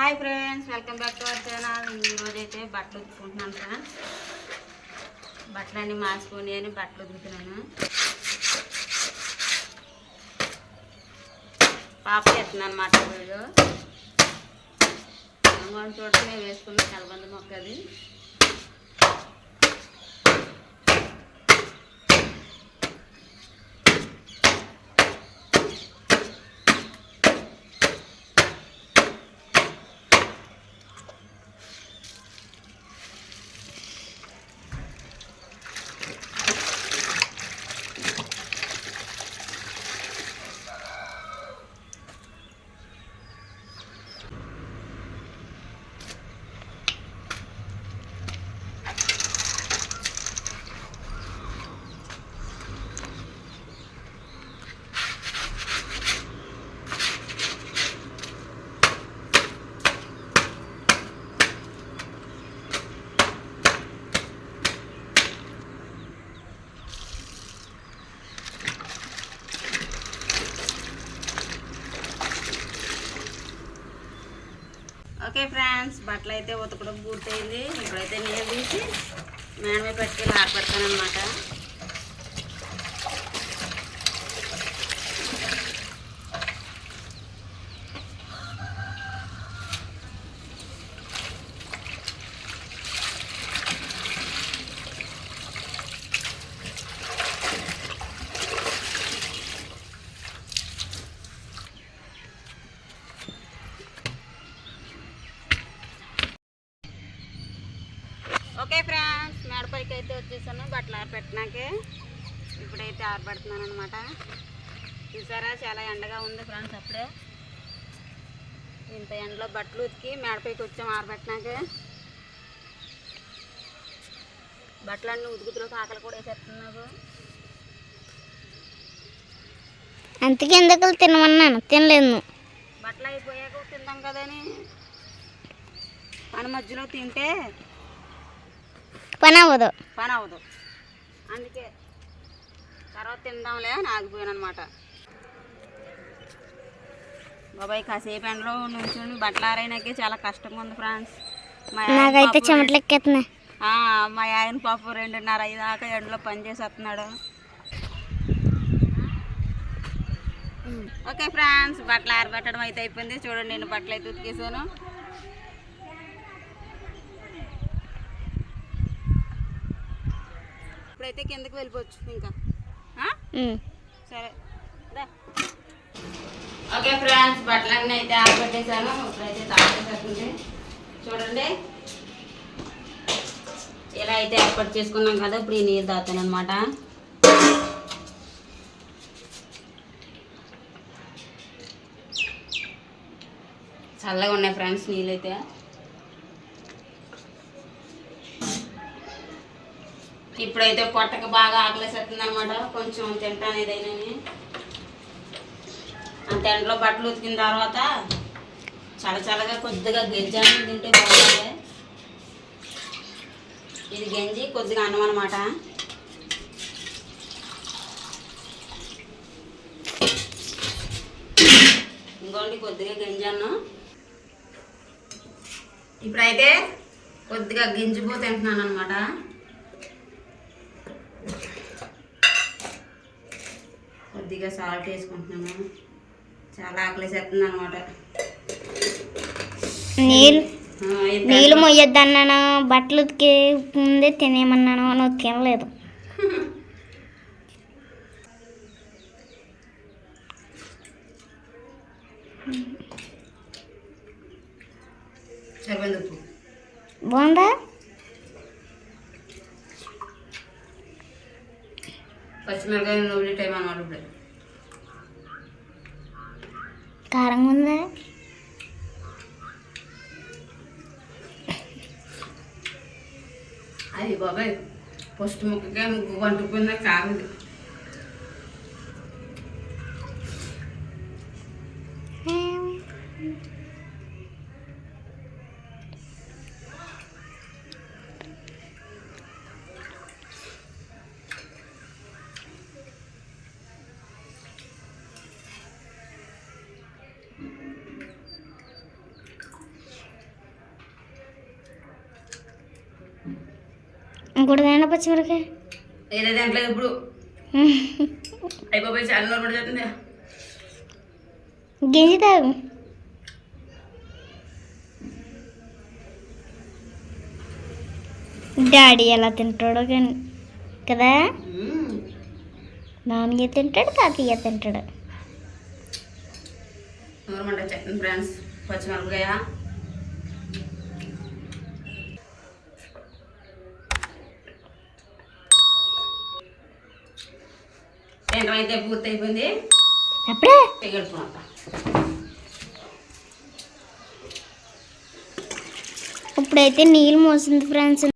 Hi friends welcome back to our channel ఈరోజైతే అయితే బట్టలు ఉతుకుంటున్నాను ఫ్రెండ్స్ బట్టలన్నీ మార్చుకొని అని బట్టలు ఉతుకుతున్నాను. పాప ఎత్తున్నాను అనమాట వీడియో మనం చూడండి వేసుకున్న కలబంద మొక్క అది ఓకే ఫ్రెండ్స్ బట్టలు అయితే ఉతకడం పూర్తయింది. ఇప్పుడైతే నేను తీసి మేడమే పెట్టుకెళ్ళి ఆరపెడతాను ఓకే ఫ్రెండ్స్ మేడపైకి అయితే వచ్చేసాను. బట్టలు ఆరపెట్టినాకే ఇప్పుడైతే ఆరబెడుతున్నాను అనమాట చూసారా చాలా ఎండగా ఉంది ఫ్రెండ్స్ అప్పుడే. ఇంత ఎండలో బట్టలు ఉతికి మేడపైకి వచ్చాం ఆరబెట్టినాకే. బట్టలన్నీ ఉతుకుతులోకి ఆకలి కూడా వేసేస్తుంది నాకు అందుకే ఎందుకు తినమన్నాను? తినలేదు బట్టలు అయిపోయాక తిందాం కదని. పని మధ్యలో తింటే పని అవ్వదు పని అవ్వదు అందుకే తర్వాత తిందాంలే అని ఆగిపోయాను అనమాట బాబాయ్ కాసేపు ఎండలో నుంచుని బట్టలు ఆరైనాకే చాలా కష్టంగా ఉంది ఆయన నాకైతే పాపం చెమటలు ఎక్కేస్తున్నాయి ఆ, మా ఆయన పాపం రెండున్నర ఐదు దాకా ఎండలో పని చేసేస్తున్నాడు ఓకే ఫ్రెండ్స్ బట్టలు ఆరబెట్టడం అయితే అయిపోయింది. చూడండి నేను బట్టలు అయితే ఉతికేసాను. ఇప్పుడైతే కిందకి వెళ్ళిపోవచ్చు ఇంకా. సరే. ఓకే ఫ్రెండ్స్ బట్టలన్నీ అయితే ఆరబెట్టేశాను. ఇప్పుడైతే తాగేసేస్తుంది చూడండి. ఇలా అయితే ఏర్పాటు చేసుకున్నాం కదా ఇప్పుడు ఈ నీరు తాగుతాను అనమాట చల్లగా ఉన్నాయి ఫ్రెండ్స్ నీళ్ళు ఇప్పుడైతే పొట్టకు బాగా ఆకలేసేస్తుంది అనమాట కొంచెం తింటాను ఏదైనా అంత ఎండలో బట్టలు ఉతికిన తర్వాత చల్ల చల్లగా కొద్దిగా గెజ్జాను తింటే బాగుంటుంది. ఇది గంజి కొద్దిగా అన్నం అనమాట ఇంకోండి కొద్దిగా గంజి అన్నం. ఇప్పుడైతే కొద్దిగా గింజిపో తింటున్నాను అనమాట కొద్దిగా సాల్ట్ వేసుకుంటున్నాను చాలా ఆకలేసేస్తుంది అనమాట నీళ్ళు నీళ్ళు మొయ్యొద్దన్నాను? బట్టలు ఉతికి ముందే తినేయమన్నాను నువ్వు తినలేదు బాగుందా? పచ్చిమిరకాయ నూనె టైం అనమాట ఇప్పుడు. కారంగా ఉందా అది బాబాయ్ ఫస్ట్ ముక్కకే ముగ్గు వంటుకుపోయిందా కాదు ఇంకోటిదైనా పచ్చిమిరకాయ ఏదైతే దాంట్లో ఇప్పుడు అయిపోయి చాలా నోరు పడుతుంది గింజి తాగు. డాడీ ఎలా తింటాడో కానీ కదా? మామయ్య తింటాడు తాతయ్య తింటాడు. ఫ్రెండ్స్ పచ్చిమిరపకాయ. తినడం అయితే పూర్తి అయిపోయింది అప్పుడే తెగలుపుకుంటా ఇప్పుడైతే నీళ్ళు మోసింది ఫ్రెండ్స్.